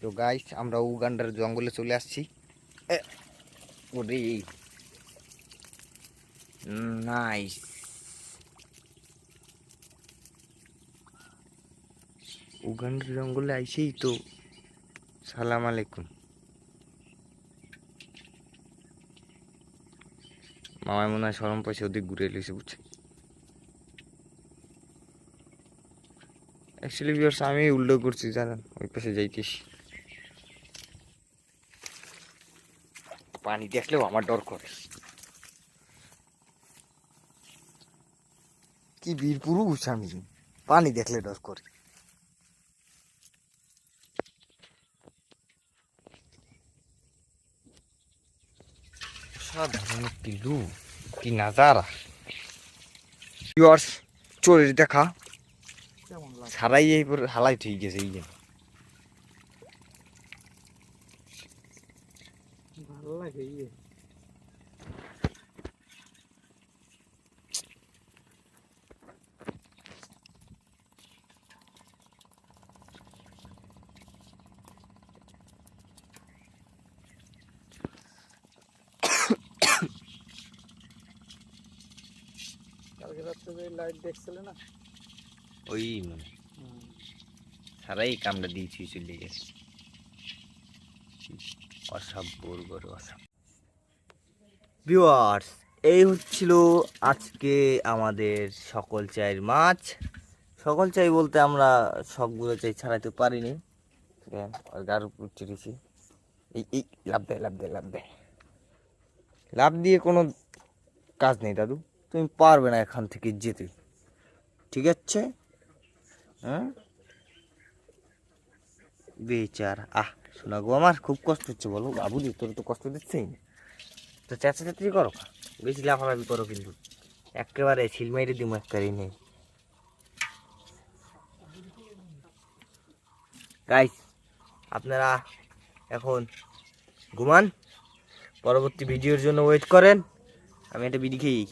তো গাইস আমরা উগান্ডার জঙ্গলে চলে আসছি। নাইস উগান্ডার জঙ্গলে আইসেই তো সালাম আলাইকুম। মামায় মনে হয় সরম পয়সা ওদিক ঘুরে এলিছে বুঝছে অ্যাকচুয়ালি ভিউয়ার্স আমি উল্টো করছি, জানেন, ওই পাশে যাইতিস পানি দেখলেও আমার ডর করে। কি বীর পুরুষ আমি? পানি দেখলে ডর করে। সাধারণ একটি লু কি নাজারা। ভিউয়ার্স চোরের দেখা। সারাই এই হালাই ঠিক গেছে এই যে। ভালো লাগে ইয়ে রাত্রে যে লাইট দেখছিলে না? ওই মানে সারাই কামড়া দিয়েছি চলে গেছে অসভ্যর গরু ভিউয়ার্স, এই হচ্ছিল আজকে আমাদের সকল চাইয়ের মাছ। সকল চাই বলতে আমরা সবগুলো চাই ছাড়াইতে পারিনি। আর গার চিড়েছি এই এই, লাভ দেয় লাভ দেয় লাভ দেয় লাভ দিয়ে কোনো কাজ নেই দাদু। তুমি পারবে না এখান থেকে যেতে। ঠিক আছে? হ্যাঁ? বেচার। আহ, শোনা গো, আমার খুব কষ্ট হচ্ছে বলো বাবু দি তোর তো কষ্ট দিচ্ছেই না। তো চেঁচা চেঁচি করো। বেশি লাফালাফি করো কিন্তু। একেবারে ছিলমাইরে দিম একবারেই নেই। গাইস আপনারা এখন ঘুমান, পরবর্তী ভিডিওর জন্য ওয়েট করেন, আমি একটা বিড়ি খেয়েই